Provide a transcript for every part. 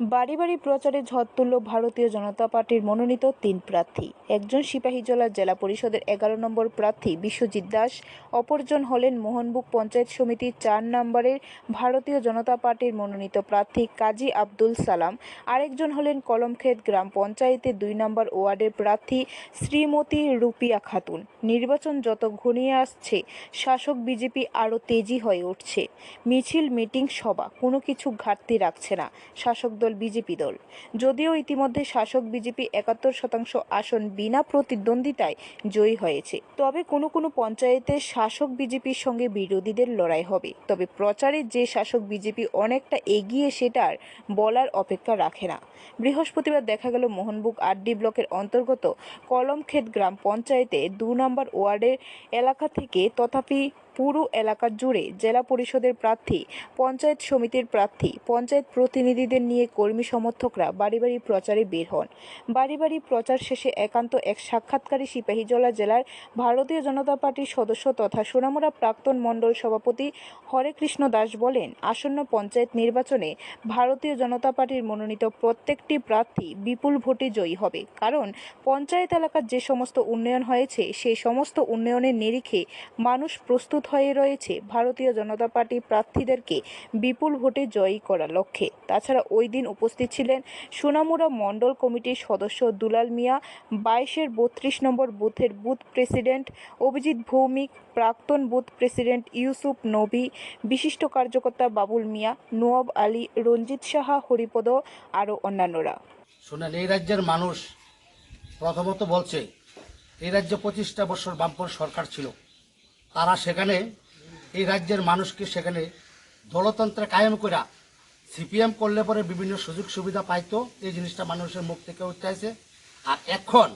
বাড়ি বাড়ি প্রচারে ঝড় তুলল ভারতীয় জনতা পার্টির মনোনীত তিন প্রার্থী। একজন সিপাহীজলা জেলা পরিষদের এগারো নম্বর প্রার্থী বিশ্বজিৎ দাস, অপরজন হলেন মোহনবুক পঞ্চায়েত সমিতির চার নম্বরের ভারতীয় জনতা পার্টির মনোনীত প্রার্থী কাজী আব্দুল সালাম। আরেকজন হলেন কলমক্ষেত গ্রাম পঞ্চায়েতের দুই নম্বর ওয়ার্ডের প্রার্থী শ্রীমতী রুপিয়া খাতুন। নির্বাচন যত ঘনিয়ে আসছে, শাসক বিজেপি আরও তেজি হয়ে উঠছে। মিছিল, মিটিং, সভা, কোনো কিছু ঘাটতি রাখছে না। শাসক দল বিজেপি দল। যদিও ইতিমধ্যে শাসক বিজেপি একাত্তর শতাংশ আসন বিনা প্রতিদ্বন্দ্বিতায় জয়ী হয়েছে। তবে কোনো কোনো পঞ্চায়েতে শাসক বিজেপির সঙ্গে বিরোধীদের লড়াই হবে। তবে প্রচারে যে শাসক বিজেপি অনেকটা এগিয়ে সেটার বলার অপেক্ষা রাখে না। বৃহস্পতিবার দেখা গেল মোহনবুক আড্ডি ব্লকের অন্তর্গত কলমক্ষেত গ্রাম পঞ্চায়েতে দু নম্বর ওয়ার্ডের এলাকা থেকে তথাপি পুরো এলাকা জুড়ে জেলা পরিষদের প্রার্থী, পঞ্চায়েত সমিতির প্রার্থী, পঞ্চায়েত প্রতিনিধিদের নিয়ে কর্মী সমর্থকরা বাড়ি বাড়ি প্রচারে বের হন। বাড়ি বাড়ি প্রচার শেষে একান্ত এক সাক্ষাৎকারী সিপাহীজলা জেলার ভারতীয় জনতা পার্টির সদস্য তথা সোনামুড়া প্রাক্তন মণ্ডল সভাপতি হরেকৃষ্ণ দাস বলেন, আসন্ন পঞ্চায়েত নির্বাচনে ভারতীয় জনতা পার্টির মনোনীত প্রত্যেকটি প্রার্থী বিপুল ভোটে জয়ী হবে। কারণ পঞ্চায়েত এলাকার যে সমস্ত উন্নয়ন হয়েছে, সেই সমস্ত উন্নয়নের নিরিখে মানুষ প্রস্তুত হয়ে রয়েছে। ভারতীয় জনতা পার্টি প্রার্থীদেরকে বিপুল ভোটে জয়ী করার লক্ষ্যে। তাছাড়া ওই দিন উপস্থিত ছিলেন সোনামুড়া মণ্ডল কমিটির সদস্য দুলাল মিয়া, বাইশের বত্রিশ নম্বর বুথের বুথ প্রেসিডেন্ট অভিজিৎ ভৌমিক, প্রাক্তন বুথ প্রেসিডেন্ট ইউসুফ নবী, বিশিষ্ট কার্যকর্তা বাবুল মিয়া নোয়াব আলী, রঞ্জিত সাহা, হরিপদ আরও অন্যান্যরা। শোনেন, এই রাজ্যের মানুষ প্রথমত বলছে, এই রাজ্যে পঁচিশটা বছর বামপন সরকার ছিল। তারা সেখানে, এই রাজ্যের মানুষকে সেখানে দলতন্ত্রে কায়েম করা সিপিএম করলে পরে বিভিন্ন সুযোগ সুবিধা পাইতো? এই জিনিসটা মানুষের মুখ থেকে উঠতে আর এখন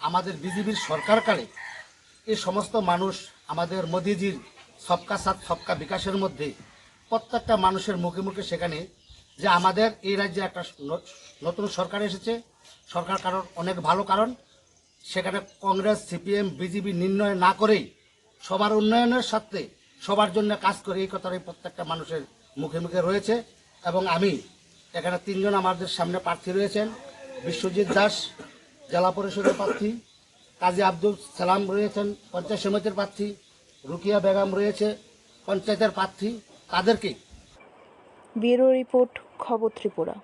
আমাদের বিজেপির সরকারকালে এই সমস্ত মানুষ আমাদের মোদিজির সবকা সাথ, সবকা বিকাশের মধ্যে প্রত্যেকটা মানুষের মুখে মুখে সেখানে যে আমাদের এই রাজ্যে একটা নতুন সরকার এসেছে। সরকার কারণ অনেক ভালো কারণ। সেখানে কংগ্রেস, সিপিএম, বিজেপি নির্ণয় না করেই সবার উন্নয়নের সাথে সবার জন্য কাজ করে এই কথাটাই প্রত্যেকটা মানুষের মুখে মুখে রয়েছে। এবং আমি এখানে তিনজন আমাদের সামনে প্রার্থী রয়েছেন। বিশ্বজিৎ দাস, জেলা পরিষদের প্রার্থী। কাজী আব্দুল সালাম রয়েছেন, পঞ্চায়েত সমিতির প্রার্থী। রুকিয়া বেগম রয়েছে, পঞ্চায়েতের প্রার্থী। তাদেরকে ব্যুরো রিপোর্ট খবর ত্রিপুরা।